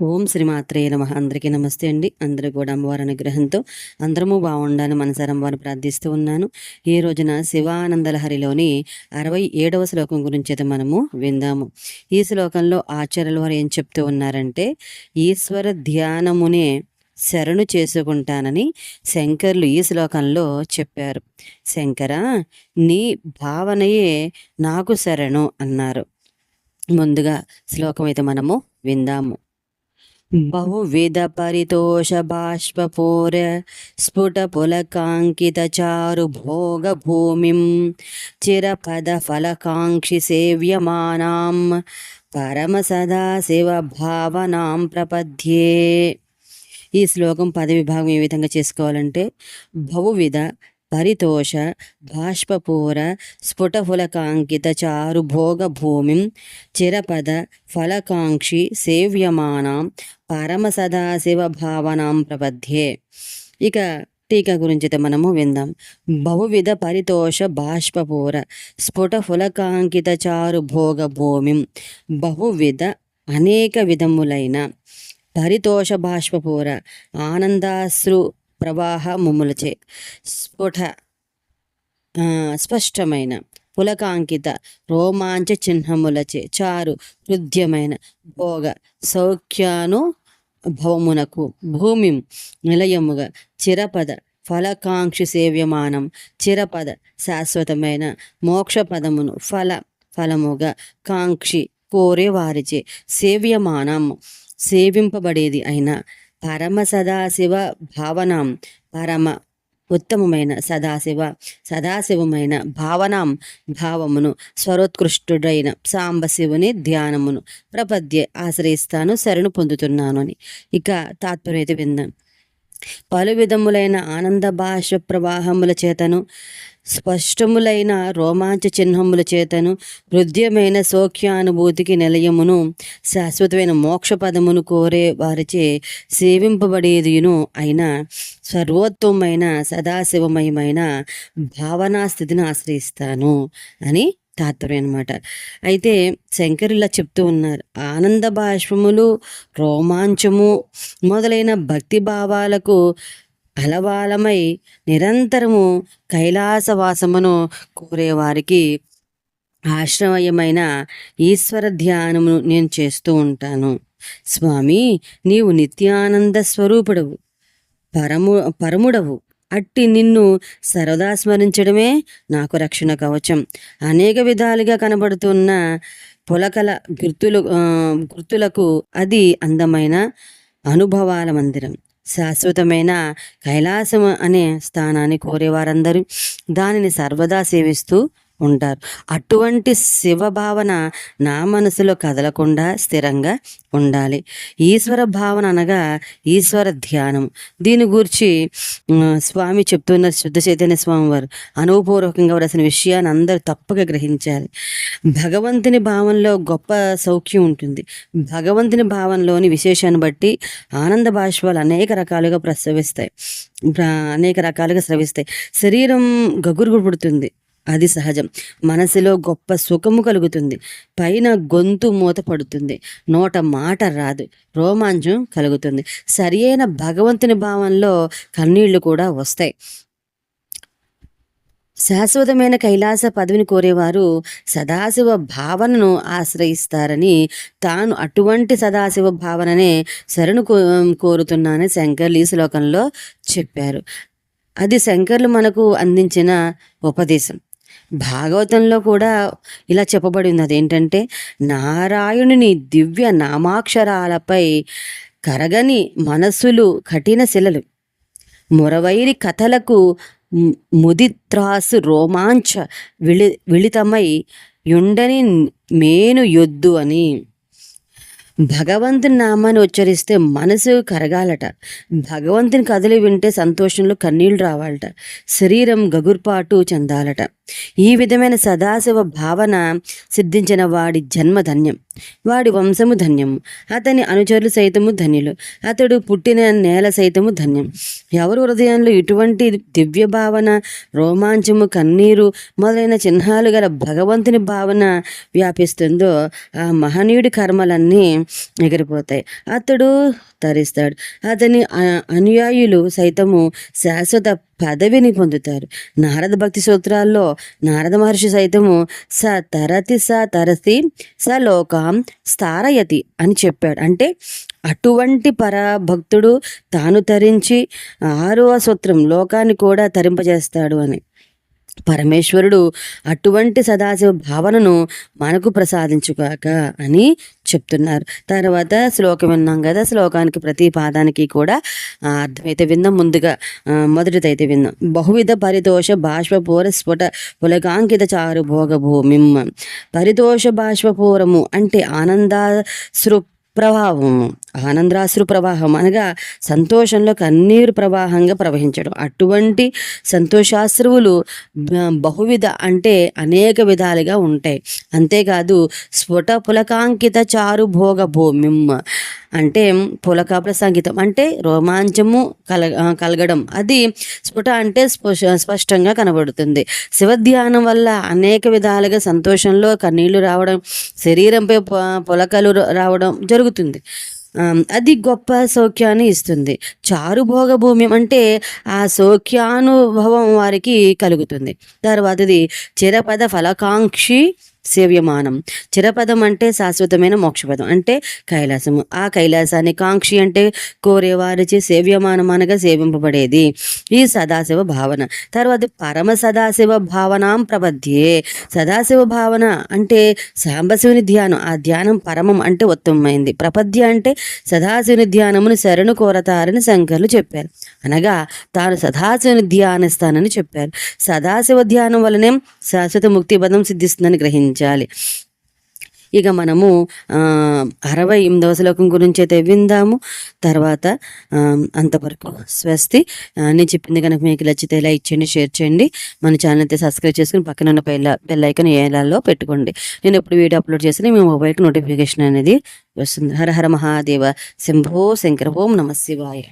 ఓం శ్రీమాత్రే నమ. అందరికీ నమస్తే అండి. అందరూ కూడా అమ్మవారి అనుగ్రహంతో అందరము బాగుండాలని మనసారి వారిని ప్రార్థిస్తూ ఉన్నాను. ఈ రోజున శివానందలహరిలోని అరవై ఏడవ శ్లోకం గురించి అయితే మనము విందాము. ఈ శ్లోకంలో ఆచార్యుల వారు ఏం చెప్తూ ఉన్నారంటే ఈశ్వర ధ్యానమునే శరణు చేసుకుంటానని శంకర్లు ఈ శ్లోకంలో చెప్పారు. శంకర నీ భావనయే నాకు శరణు అన్నారు. ముందుగా శ్లోకం అయితే మనము విందాము. బహువిధ పరితోష బాష్పూర స్ఫుట పులకాంకిత చారు భోగ భూమి చిరపద ఫలకాంక్షి సేవ్యమానాం పరమ సదా శివ భావనాం ప్రపద్యే. ఈ శ్లోకం పదవిభాగం ఏ విధంగా చేసుకోవాలంటే బహువిధ పరితోష బాష్పూర స్ఫుటఫులకాంకిత చారు భోగ భూమిం చిరపద ఫలకాంక్షి సేవ్యమానాం పరమ సదాశివ భావనాం ప్రపద్యే. ఇక టీకా గురించి అయితే మనము విందాం. బహువిధ పరితోష బాష్పూర స్ఫుట ఫులకాంకిత చారు భోగ భూమిం బహువిధ అనేక విధములైన పరితోష బాష్పూర ఆనందాశ్రు ప్రవాహ స్ఫుట స్పష్టమైన పులకాంకిత రోమాంచ చిహ్నములచే చారు హృద్యమైన భోగ సౌఖ్యాను భవమునకు భూమి నిలయముగా చిరపద ఫలకాంక్షి సేవ్యమానం చిరపద శాశ్వతమైన మోక్షపదమును ఫల ఫలముగా కాంక్షి కోరే వారిచే సేవ్యమానం సేవింపబడేది అయిన పరమ సదాశివ భావనాం. పరమ ఉత్తమమైన సదాశివ సదాశివమైన భావనాం భావమును స్వరోత్కృష్టుడైన సాంబశివుని ధ్యానమును ప్రపద్య ఆశ్రయిస్తాను శరణు పొందుతున్నాను అని. ఇక తాత్పర్యం అయితే విందాం. పలు విధములైన ఆనంద భాష ప్రవాహముల చేతను స్పష్టములైన రోమాంచ చిహ్నముల చేతను హృదయమైన సౌఖ్యానుభూతికి నిలయమును శాశ్వతమైన మోక్ష పదమును కోరే వారిచే సేవింపబడేదియును అయిన సర్వోత్తమైన సదాశివమయమైన భావనా స్థితిని ఆశ్రయిస్తాను అని తాత్పర్యం అనమాట అయితే శంకర్ ఇలా చెప్తూ ఉన్నారు ఆనంద బాష్పములు రోమాంచము మొదలైన భక్తి భావాలకు అలవాలమై నిరంతరము కైలాసవాసమును కోరేవారికి ఆశ్రమయమైన ఈశ్వర ధ్యానమును నేను చేస్తూ ఉంటాను. స్వామి నీవు నిత్యానంద స్వరూపుడవు పరము పరముడవు. అట్టి నిన్ను సరదా స్మరించడమే నాకు రక్షణ కవచం. అనేక విధాలుగా కనబడుతున్న పులకల గుర్తులు గుర్తులకు అది అందమైన అనుభవాల మందిరం. శాశ్వతమైన కైలాసం అనే స్థానాన్ని కోరేవారందరూ దానిని సర్వదా సేవిస్తూ ఉంటారు. అటువంటి శివ భావన నా మనసులో కదలకుండా స్థిరంగా ఉండాలి. ఈశ్వర భావన అనగా ఈశ్వర ధ్యానం. దీని గురించి స్వామి చెప్తున్న శుద్ధ చైతన్య స్వామి వారు అనుభవపూర్వకంగా రాసిన విషయాన్ని అందరూ తప్పక గ్రహించాలి. భగవంతుని భావనలో గొప్ప సౌఖ్యం ఉంటుంది. భగవంతుని భావనలోని విశేషాన్ని బట్టి ఆనంద బాష్పాలు అనేక రకాలుగా ప్రసవిస్తాయి. అనేక రకాలుగా స్రవిస్తాయి. శరీరం గగురు పుడుతుంది. అది సహజం. మనసులో గొప్ప సుఖము కలుగుతుంది. పైన గొంతు మూత పడుతుంది. నోట మాట రాదు. రోమాంచం కలుగుతుంది. సరి అయిన భగవంతుని భావంలో కన్నీళ్ళు కూడా వస్తాయి. శాశ్వతమైన కైలాస పదవిని కోరేవారు సదాశివ భావనను ఆశ్రయిస్తారని తాను అటువంటి సదాశివ భావననే శరణు కో కోరుతున్నానని శంకర్లు ఈ శ్లోకంలో చెప్పారు. అది శంకర్లు మనకు అందించిన ఉపదేశం. భాగవతంలో కూడా ఇలా చెప్పబడి ఉంది అదేంటంటే నారాయణుని దివ్య నామాక్షరాలపై కరగని మనస్సులు కఠిన శిలలు. మురవైరి కథలకు ముదిత్రాసు రోమాంచ విళి విళితమై యుండని మేను యొద్దు అని భగవంతుని నామాన్ని ఉచ్చరిస్తే మనసు కరగాలట. భగవంతుని కథలు వింటే సంతోషంలో కన్నీళ్ళు రావాలట. శరీరం గగుర్పాటు చెందాలట. ఈ విధమైన సదాశివ భావన సిద్ధించిన వాడి జన్మ ధన్యం. వాడి వంశము ధన్యం. అతని అనుచరులు సైతము ధన్యులు. అతడు పుట్టిన నేల సైతము ధన్యం. ఎవరు హృదయంలో ఇటువంటి దివ్య భావన రోమాంచము కన్నీరు మొదలైన చిహ్నాలు గల భగవంతుని భావన వ్యాపిస్తుందో ఆ మహనీయుడి కర్మలన్నీ ఎగిరిపోతాయి. అతడు తరిస్తాడు. అతని అ- అనుయాయులు సైతము శాశ్వత పదవిని పొందుతారు. నారద భక్తి సూత్రాల్లో నారద మహర్షి సైతము స తరతి స తరతి స లోకం స్థారయతి అని చెప్పాడు. అంటే అటువంటి పరభక్తుడు తాను తరించి ఆరవ సూత్రం లోకాన్ని కూడా తరింపజేస్తాడు అని. పరమేశ్వరుడు అటువంటి సదాశివ భావనను మనకు ప్రసాదించుగాక అని చెప్తున్నారు. తర్వాత శ్లోకం విన్నాం కదా శ్లోకానికి ప్రతి పాదానికి కూడా అర్థమైతే విందాం ముందుగా మొదటిదైతే విందాం బహువిధ పరితోష బాష్పూర స్ఫుట పులకాంకిత చారు భోగ భూమిం. పరితోష బాష్పూరము అంటే ఆనందాశ్రు ప్రభావము. ఆనందాశ్రు ప్రవాహం అనగా సంతోషంలో కన్నీరు ప్రవాహంగా ప్రవహించడం. అటువంటి సంతోషాశ్రువులు బహువిధ అంటే అనేక విధాలుగా ఉంటాయి. అంతేకాదు స్ఫుట పులకాంకిత చారు భోగ భూమిం అంటే పులక సంగీతం అంటే రోమాంచము కల కలగడం. అది స్ఫుట అంటే స్పష్ట- స్పష్టంగా కనబడుతుంది. శివధ్యానం వల్ల అనేక విధాలుగా సంతోషంలో కన్నీళ్ళు రావడం శరీరంపై పులకలు రావడం జరుగుతుంది. అది గొప్ప సౌఖ్యాన్ని ఇస్తుంది. చారుభోగ భూమి అంటే ఆ సౌఖ్యానుభవం వారికి కలుగుతుంది. తర్వాతది చిరపద ఫలకాంక్షి సేవ్యమానం. చిరపదం అంటే శాశ్వతమైన మోక్షపదం. అంటే కైలాసము. ఆ కైలాసాన్ని కాంక్షి అంటే కోరేవారిచే సేవ్యమానం అనగా సేవింపబడేది. ఈ సదాశివ భావన. తర్వాత పరమ సదాశివ భావనాం ప్రబద్ధ్యే. సదాశివ భావన అంటే సాంబశివుని ధ్యానం. ఆ ధ్యానం పరమం అంటే ఉత్తమమైంది. ప్రపద్య అంటే సదాశివుని ధ్యానమును శరణు కోరతారని శంకర్లు చెప్పారు. అనగా తాను సదాశివుని ధ్యానిస్తానని చెప్పారు. సదాశివ ధ్యానం వలనే శాశ్వత ముక్తి పదం సిద్ధిస్తుందని గ్రహించాలి ఇక మనము అరవై ఎనిమిదవ శ్లోకం గురించి అయితే విందాము. తర్వాత అంతవరకు స్వస్తి. నేను చెప్పింది కనుక మీకు నచ్చితే ఇలా ఇచ్చేయండి షేర్ చేయండి. మన ఛానల్ అయితే సబ్స్క్రైబ్ చేసుకుని పక్కన ఉన్న పెళ్ళ పెళ్ళైకన్ ఏలాల్లో పెట్టుకోండి. నేను ఎప్పుడు వీడియో అప్లోడ్ చేసినా మీ మొబైల్కి నోటిఫికేషన్ అనేది వస్తుంది. హర హర మహాదేవ శంభో శంకర ఓం నమ శివాయ.